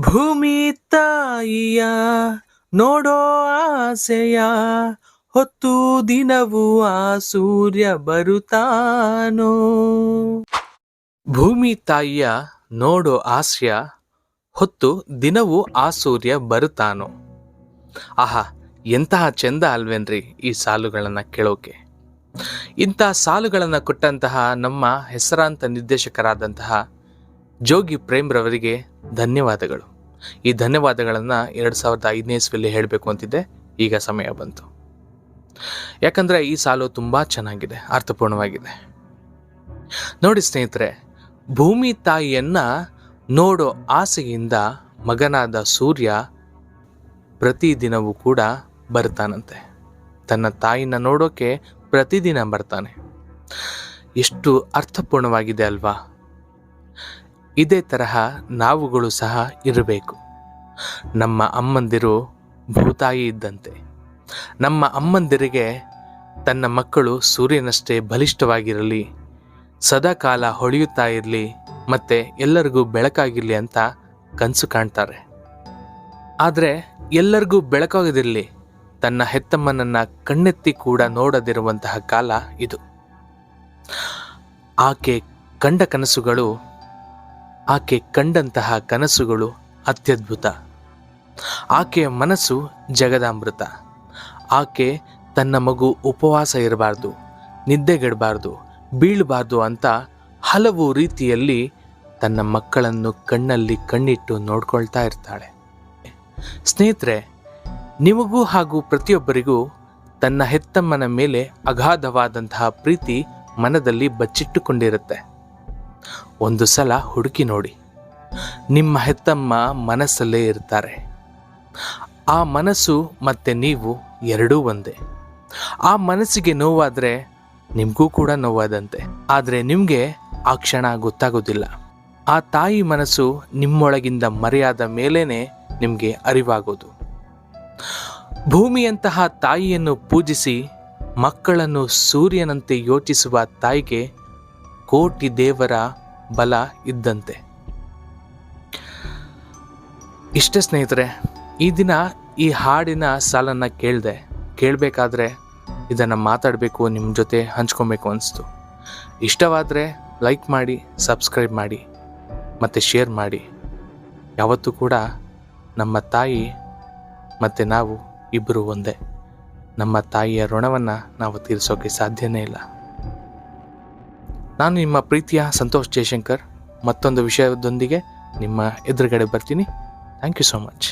ಭೂಮಿ ತಾಯಿಯ ನೋಡೋ ಆಸೆಯ ಹೊತ್ತು ದಿನವೂ ಆ ಸೂರ್ಯ ಬರುತ್ತಾನೋ? ಭೂಮಿ ತಾಯಿಯ ನೋಡೋ ಆಸೆಯ ಹೊತ್ತು ದಿನವೂ ಆ ಸೂರ್ಯ ಬರುತ್ತಾನೋ? ಆಹಾ, ಎಂತಹ ಚೆಂದ ಅಲ್ವೇನ್ರಿ ಈ ಸಾಲುಗಳನ್ನು ಕೇಳೋಕೆ. ಇಂಥ ಸಾಲುಗಳನ್ನು ಕೊಟ್ಟಂತಹ ನಮ್ಮ ಹೆಸರಾಂತ ನಿರ್ದೇಶಕರಾದಂತಹ ಜೋಗಿ ಪ್ರೇಮ್ ರವರಿಗೆ ಧನ್ಯವಾದಗಳು. ಈ ಧನ್ಯವಾದಗಳನ್ನು ಎರಡು ಸಾವಿರದ ಐದನೇ ಇಸ್ವಿಯಲ್ಲಿ ಹೇಳಬೇಕು ಅಂತಿದ್ದೆ. ಈಗ ಸಮಯ ಬಂತು. ಯಾಕಂದರೆ ಈ ಸಾಲು ತುಂಬ ಚೆನ್ನಾಗಿದೆ, ಅರ್ಥಪೂರ್ಣವಾಗಿದೆ. ನೋಡಿ ಸ್ನೇಹಿತರೆ, ಭೂಮಿ ತಾಯಿಯನ್ನ ನೋಡೋ ಆಸೆಯಿಂದ ಮಗನಾದ ಸೂರ್ಯ ಪ್ರತಿದಿನವೂ ಕೂಡ ಬರ್ತಾನಂತೆ. ತನ್ನ ತಾಯಿನ ನೋಡೋಕೆ ಪ್ರತಿದಿನ ಬರ್ತಾನೆ. ಎಷ್ಟು ಅರ್ಥಪೂರ್ಣವಾಗಿದೆ ಅಲ್ವಾ? ಇದೇ ತರಹ ನಾವುಗಳು ಸಹ ಇರಬೇಕು. ನಮ್ಮ ಅಮ್ಮಂದಿರು ಭೂತಾಯಿ ಇದ್ದಂತೆ. ನಮ್ಮ ಅಮ್ಮಂದಿರಿಗೆ ತನ್ನ ಮಕ್ಕಳು ಸೂರ್ಯನಷ್ಟೇ ಬಲಿಷ್ಠವಾಗಿರಲಿ ಸದಾಕಾಲ ಹೊಳೆಯುತ್ತಾ ಇರಲಿ, ಮತ್ತೆ ಎಲ್ಲರಿಗೂ ಬೆಳಕಾಗಿರಲಿ ಅಂತ ಕನಸು ಕಾಣ್ತಾರೆ. ಆದರೆ ಎಲ್ಲರಿಗೂ ಬೆಳಕಾಗದಿರಲಿ, ತನ್ನ ಹೆತ್ತಮ್ಮನನ್ನು ಕಣ್ಣೆತ್ತಿ ಕೂಡ ನೋಡದಿರುವಂತಹ ಕಾಲ ಇದು. ಆಕೆ ಕಂಡ ಕನಸುಗಳು ಆಕೆ ಕಂಡಂತಹ ಕನಸುಗಳು ಅತ್ಯದ್ಭುತ. ಆಕೆಯ ಮನಸ್ಸು ಜಗದಾಮೃತ. ಆಕೆ ತನ್ನ ಮಗು ಉಪವಾಸ ಇರಬಾರ್ದು, ನಿದ್ದೆಗೆಡಬಾರ್ದು, ಬೀಳಬಾರ್ದು ಅಂತ ಹಲವು ರೀತಿಯಲ್ಲಿ ತನ್ನ ಮಕ್ಕಳನ್ನು ಕಣ್ಣಲ್ಲಿ ಕಣ್ಣಿಟ್ಟು ನೋಡ್ಕೊಳ್ತಾ ಇರ್ತಾಳೆ. ಸ್ನೇಹಿತರೆ, ನಿಮಗೂ ಹಾಗೂ ಪ್ರತಿಯೊಬ್ಬರಿಗೂ ತನ್ನ ಹೆತ್ತಮ್ಮನ ಮೇಲೆ ಅಗಾಧವಾದಂತಹ ಪ್ರೀತಿ ಮನದಲ್ಲಿ ಬಚ್ಚಿಟ್ಟುಕೊಂಡಿರುತ್ತೆ. ಒಂದು ಸಲ ಹುಡುಕಿ ನೋಡಿ. ನಿಮ್ಮ ಹೆತ್ತಮ್ಮ ಮನಸ್ಸಲ್ಲೇ ಇರ್ತಾರೆ. ಆ ಮನಸ್ಸು ಮತ್ತೆ ನೀವು ಎರಡೂ ಒಂದೇ. ಆ ಮನಸ್ಸಿಗೆ ನೋವಾದರೆ ನಿಮಗೂ ಕೂಡ ನೋವಾದಂತೆ. ಆದರೆ ನಿಮಗೆ ಆ ಕ್ಷಣ ಗೊತ್ತಾಗೋದಿಲ್ಲ. ಆ ತಾಯಿ ಮನಸ್ಸು ನಿಮ್ಮೊಳಗಿಂದ ಮರೆಯಾದ ಮೇಲೇ ನಿಮಗೆ ಅರಿವಾಗೋದು. ಭೂಮಿಯಂತಹ ತಾಯಿಯನ್ನು ಪೂಜಿಸಿ ಮಕ್ಕಳನ್ನು ಸೂರ್ಯನಂತೆ ಯೋಚಿಸುವ ತಾಯಿಗೆ ಕೋಟಿ ದೇವರ ಬಲ ಇದ್ದಂತೆ. ಇಷ್ಟೇ ಸ್ನೇಹಿತರೆ, ಈ ದಿನ ಈ ಹಾಡಿನ ಸಾಲನ್ನು ಕೇಳಿದೆ, ಕೇಳಬೇಕಾದ್ರೆ ಇದನ್ನು ಮಾತಾಡಬೇಕು ನಿಮ್ಮ ಜೊತೆ ಹಂಚ್ಕೊಬೇಕು ಅನಿಸ್ತು. ಇಷ್ಟವಾದರೆ ಲೈಕ್ ಮಾಡಿ, ಸಬ್ಸ್ಕ್ರೈಬ್ ಮಾಡಿ, ಮತ್ತು ಶೇರ್ ಮಾಡಿ. ಯಾವತ್ತೂ ಕೂಡ ನಮ್ಮ ತಾಯಿ ಮತ್ತು ನಾವು ಇಬ್ಬರು ಒಂದೇ. ನಮ್ಮ ತಾಯಿಯ ಋಣವನ್ನು ನಾವು ತೀರಿಸೋಕೆ ಸಾಧ್ಯವೇ ಇಲ್ಲ. ನಾನು ನಿಮ್ಮ ಪ್ರೀತಿಯ ಸಂತೋಷ್ ಜಯಶಂಕರ್ ಮತ್ತೊಂದು ವಿಷಯದೊಂದಿಗೆ ನಿಮ್ಮ ಎದುರುಗಡೆ ಬರ್ತೀನಿ. Thank you so much